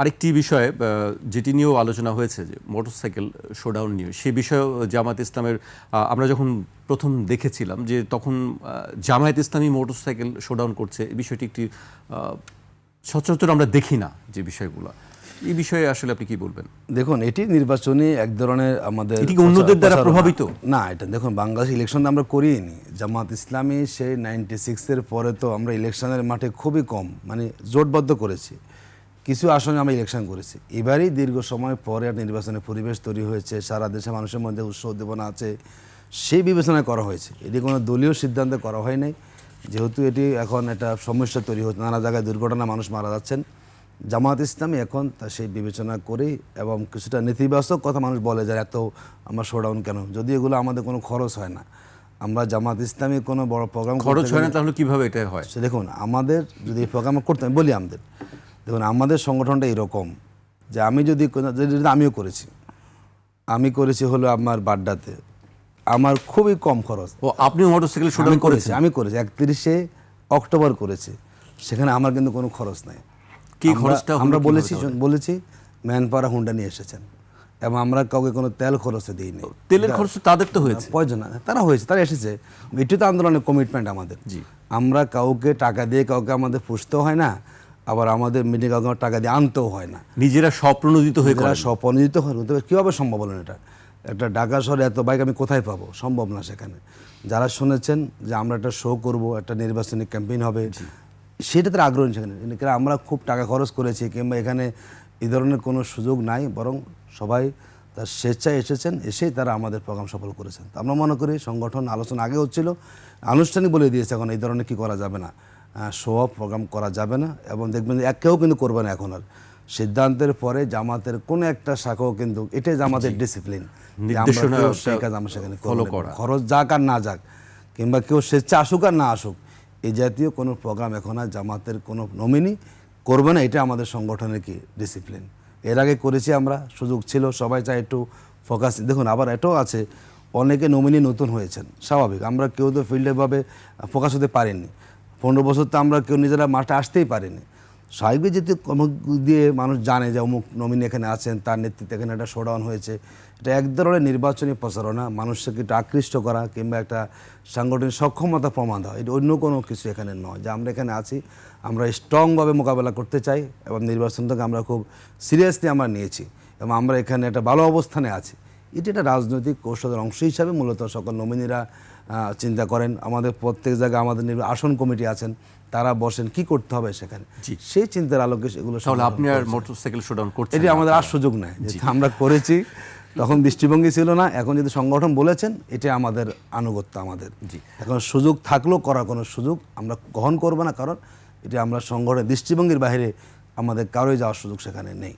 আরেকটি বিষয়ে যেটি নিয়েও আলোচনা হয়েছে যে মোটরসাইকেল শোডাউন নিয়ে সে বিষয়েও জামাত ইসলামের আমরা যখন প্রথম দেখেছিলাম যে তখন জামায়াত ইসলামী মোটরসাইকেল শোডাউন করছে এই বিষয়টি একটি সচরাচর আমরা দেখি না যে বিষয়গুলো। এই বিষয়ে আসলে আপনি কি বলবেন? দেখুন এটি নির্বাচনী এক ধরনের আমাদের এটি অন্যদের দ্বারা প্রভাবিত? না এটা দেখুন বাংলাদেশ ইলেকশন আমরা করিনি। জামাত ইসলামী সেই নাইনটি সিক্সের পরে তো আমরা ইলেকশনের মাঠে খুবই কম মানে জোটবদ্ধ করেছি। কিছু আসনে আমরা ইলেকশন করেছি। এবারই দীর্ঘ সময় পরে একটা নির্বাচনের পরিবেশ তৈরি হয়েছে সারা দেশে মানুষের মধ্যে উৎসাহ উদ্দীপনা আছে সেই বিবেচনায় করা হয়েছে। এটি কোনো দলীয় সিদ্ধান্তে করা হয় নাই যেহেতু এটি এখন একটা সমস্যা তৈরি হচ্ছে নানা জায়গায় দুর্ঘটনা মানুষ মারা যাচ্ছেন। জামাত ইসলামী এখন তা সেই বিবেচনা করেই এবং কিছুটা নেতিবাচক কথা মানুষ বলে যে এত আমরা শোডাউন কেন? যদি এগুলো আমাদের কোনো খরচ হয় না। আমরা জামাত ইসলামী কোনো বড় প্রোগ্রাম খরচ হয় না তাহলে কীভাবে এটা হয়? সে দেখুন আমাদের যদি এই প্রোগ্রাম করতে বলি আমাদের দেখুন আমাদের সংগঠনটা এরকম যে আমি যদি যেটা আমিও করেছি। আমি করেছি হলো আমার বাড্ডাতে। আমার খুবই কম খরচ। ও আপনি মোটরসাইকেল শোডাউন করেছি আমি করেছি। একত্রিশে অক্টোবর করেছি। সেখানে আমার কিন্তু কোনো খরচ নাই। কি খরচটা আমরা বলেছি? বলেছি ম্যানপাড়া হুন্ডা নিয়ে এসেছেন। এবং আমরা কাউকে কোনো তেল খরচে দিইনি। তেলের খরচ তাদের তো হয়েছে। প্রয়োজন না তারা হয়েছে তারা এসেছে। এটি তো আন্দোলনের কমিটমেন্ট আমাদের। জি। আমরা কাউকে টাকা দিয়ে কাউকে আমাদের পুষতেও হয় না। আবার আমাদের মিটিং কাউকে টাকা দিয়ে আনতেও হয় না। নিজেরা স্বপ্রণোদিত হয়ে করেন। স্বপনিজিত হয়ে কীভাবে সম্ভব হলেন এটা? একটা ঢাকা শহরে এত বাইক আমি কোথায় পাবো? সম্ভব না সেখানে। যারা শুনেছেন যে আমরা একটা শো করব একটা নির্বাচনী ক্যাম্পেইন হবে সেটা তারা আগ্রহী সেখানে। আমরা খুব টাকা খরচ করেছি কিংবা এখানে এই ধরনের কোনো সুযোগ নাই বরং সবাই তার স্বেচ্ছায় এসেছেন এসেই তারা আমাদের প্রোগ্রাম সফল করেছেন। তো আমরা মনে করি সংগঠন আলোচনা আগে হচ্ছিল আনুষ্ঠানিক বলে দিয়েছে এখন এই ধরনের কি করা যাবে না। শো অফ প্রোগ্রাম করা যাবে না এবং দেখবেন যে এক কেউ কিন্তু করবে না এখন আর। সিদ্ধান্তের পরে জামাতের কোনো একটা শাখাও কিন্তু এটাই জামাতের ডিসিপ্লিন সেই কাজ আমরা সেখানে। খরচ যাক আর না যাক কিংবা কেউ স্বেচ্ছা আসুক আর না আসুক এই জাতীয় কোনো প্রোগ্রাম এখন আর জামাতের কোনো নমিনি করবে না এটা আমাদের সংগঠনের কি ডিসিপ্লিন এর আগে করেছি আমরা সুযোগ ছিল সবাই চায় একটু ফোকাস দেখুন আবার এটাও আছে অনেকে নমিনি নতুন হয়েছেন স্বাভাবিক আমরা কেউ তো ফিল্ডেভাবে ফোকাস হতে পারিনি। পনেরো বছর তো আমরা কেউ নিজেরা মাঠে আসতেই পারিনি। স্বাভাবিক যেহেতু কর্ম দিয়ে মানুষ জানে যে অমুক নমিনি এখানে আছেন, তার নেতৃত্বে এখানে একটা শোডাউন হয়েছে। এটা এক ধরনের নির্বাচনী প্রচারণা, মানুষকে একটু আকৃষ্ট করা কিংবা একটা সাংগঠনিক সক্ষমতা প্রমাণ দেওয়া। এটা অন্য কোনো কিছু এখানে নয় যে আমরা এখানে আছি, আমরা স্ট্রংভাবে মোকাবেলা করতে চাই এবং নির্বাচনটাকে আমরা খুব সিরিয়াসলি আমরা নিয়েছি এবং আমরা এখানে একটা ভালো অবস্থানে আছি। এটি একটা রাজনৈতিক কৌশলের অংশ হিসাবে মূলত সকল নমিনিরা চিন্তা করেন। আমাদের প্রত্যেক জায়গায় আমাদের আসন কমিটি আছেন তারা বসেন কি করতে হবে সেখানে? সেই চিন্তার আলোকে তাহলে সমাধান আপনি আর। মোটরসাইকেল শোডাউন করছেন এটি আমাদের আর সুযোগ নেই আমরা করেছি তখন দৃষ্টিভঙ্গি ছিল না। এখন যদি সংগঠন বলেছেন এটা আমাদের আনুগত্য আমাদের। জি। এখন সুযোগ থাকলেও করার কোনো সুযোগ আমরা গ্রহণ করব না কারণ এটা আমরা সংগঠনের দৃষ্টিভঙ্গির বাইরে আমাদের কারোই যাওয়ার সুযোগ সেখানে নেই।